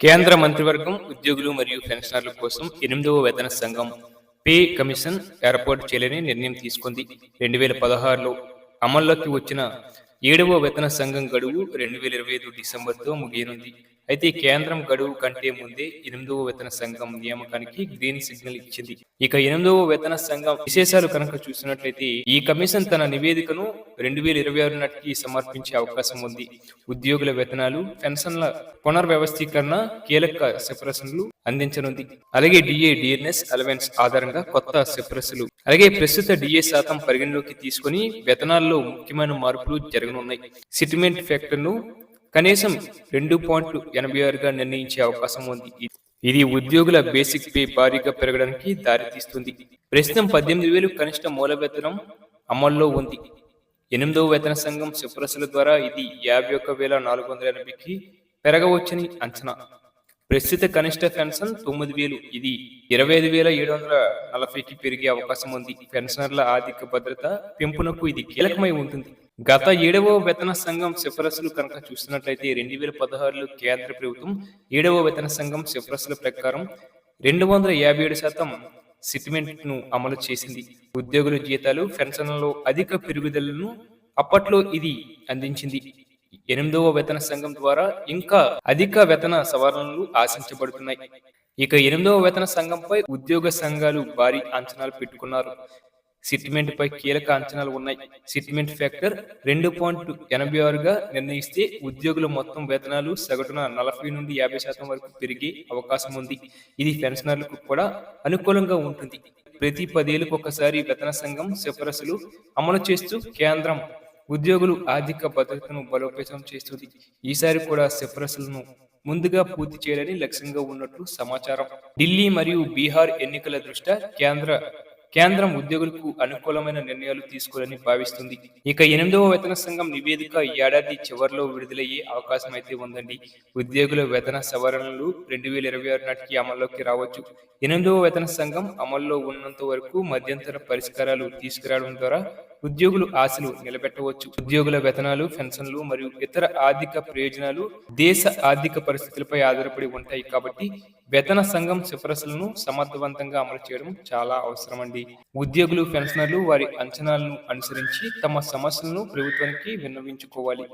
కేంద్ర మంత్రివర్గం ఉద్యోగులు మరియు పెన్షనర్ల కోసం ఎనిమిదవ వేతన సంఘం పే కమిషన్ ఏర్పాటు చేయాలని నిర్ణయం తీసుకుంది. రెండు వేల పదహారులో అమల్లోకి వచ్చిన ఏడవ వేతన సంఘం గడువు రెండు వేల ఇరవై ఐదు డిసెంబర్తో ముగియనుంది. అయితే కేంద్రం గడువు కంటే ముందే ఎనిమిదవ వేతన సంఘం నియామకానికి గ్రీన్ సిగ్నల్ ఇచ్చింది. ఇక ఎనిమిదవ వేతన సంఘం విశేషాలు కనుక చూసినట్లయితే ఈ కమిషన్ తన నివేదికను రెండు వేల ఇరవై ఆరు నాటికి సమర్పించే అవకాశం ఉంది. ఉద్యోగుల వేతనాలు పెన్షన్ల పునర్వ్యవస్థీకరణ కీలక సిఫారసులు అందించనుంది. అలాగే డిఏ డిఎన్ఎస్ అలవెన్స్ ఆధారంగా కొత్త సిఫారసులు అలాగే ప్రస్తుత డిఏ శాతం పరిగణలోకి తీసుకుని వేతనాల్లో ముఖ్యమైన మార్పులు జరగనున్నాయి. సిటిమెంట్ ఫ్యాక్టర్ను కనీసం రెండు పాయింట్లు ఎనభై ఆరుగా నిర్ణయించే అవకాశం ఉంది. ఇది ఉద్యోగుల బేసిక్ పే భారీగా పెరగడానికి దారితీస్తుంది. ప్రస్తుతం పద్దెనిమిది వేలు కనిష్ట మూల వేతనం అమల్లో ఉంది. ఎనిమిదవ వేతన సంఘం సిఫారసుల ద్వారా ఇది యాభై ఒక్క వేల నాలుగు వందల ఎనభైకి పెరగవచ్చని అంచనా. ప్రస్తుత కనిష్ట పెన్షన్ తొమ్మిది వేలు. ఇది ఇరవై ఐదు వేల ఏడు వందల నలభైకి పెరిగే అవకాశం ఉంది. పెన్షనర్ల ఆర్థిక భద్రత పెంపునకు ఇది కీలకమై ఉంటుంది. గత ఏడవ వేతన సంఘం సిఫారసులు కనుక చూస్తున్నట్లయితే రెండు వేల పదహారులో కేంద్ర ప్రభుత్వం ఏడవ వేతన సంఘం సిఫారసుల ప్రకారం రెండు వందల యాభై ఏడు శాతం సిటిమెంట్ను అమలు చేసింది. ఉద్యోగుల జీతాలు పెన్షన్లలో అధిక పెరుగుదలను అప్పట్లో ఇది అందించింది. ఎనిమిదవ వేతన సంఘం ద్వారా ఇంకా అధిక వేతన సవరణలు ఆశించబడుతున్నాయి. ఇక ఎనిమిదవ వేతన సంఘంపై ఉద్యోగ సంఘాలు భారీ అంచనాలు పెట్టుకున్నారు. సిట్మెంట్ పై కీలక అంచనాలు ఉన్నాయి. సిట్మెంట్ ఫ్యాక్టర్ రెండు పాయింట్ ఎనభై ఆరుగా నిర్ణయిస్తే ఉద్యోగుల మొత్తం వేతనాలు సగటున నలభై నుండి యాభై శాతం వరకు పెరిగే అవకాశం ఉంది. ఇది పెన్షనర్లకు కూడా అనుకూలంగా ఉంటుంది. ప్రతి పదేళ్ళకు ఒకసారి వేతన సంఘం సిఫారసులు అమలు చేస్తూ కేంద్రం ఉద్యోగులు ఆర్థిక భద్రతను బలోపేతం చేస్తుంది. ఈసారి కూడా సిఫారసులను ముందుగా పూర్తి చేయాలని లక్ష్యంగా ఉన్నట్లు సమాచారం. ఢిల్లీ మరియు బీహార్ ఎన్నికల దృష్ట్యా కేంద్ర కేంద్రం ఉద్యోగులకు అనుకూలమైన నిర్ణయాలు తీసుకోవాలని భావిస్తుంది. ఇక ఎనిమిదవ వేతన సంఘం నివేదిక ఏడాది చివరిలో విడుదలయ్యే అవకాశం అయితే ఉందండి. ఉద్యోగుల వేతన సవరణలు రెండు వేల ఇరవై ఆరు నాటికి అమల్లోకి రావచ్చు. ఎనిమిదవ వేతన సంఘం అమల్లో ఉన్నంత వరకు మధ్యంతర పరిష్కారాలు తీసుకురావడం ద్వారా ఉద్యోగులు ఆశలు నిలబెట్టవచ్చు. ఉద్యోగుల వేతనాలు పెన్షన్లు మరియు ఇతర ఆర్థిక ప్రయోజనాలు దేశ ఆర్థిక పరిస్థితులపై ఆధారపడి ఉంటాయి కాబట్టి వేతన సంఘం సిఫారసులను సమర్థవంతంగా అమలు చేయడం చాలా అవసరం అండి ఉద్యోగులు పెన్షనర్లు వారి అంచనాలను అనుసరించి తమ సమస్యలను ప్రభుత్వానికి విన్నవించుకోవాలి.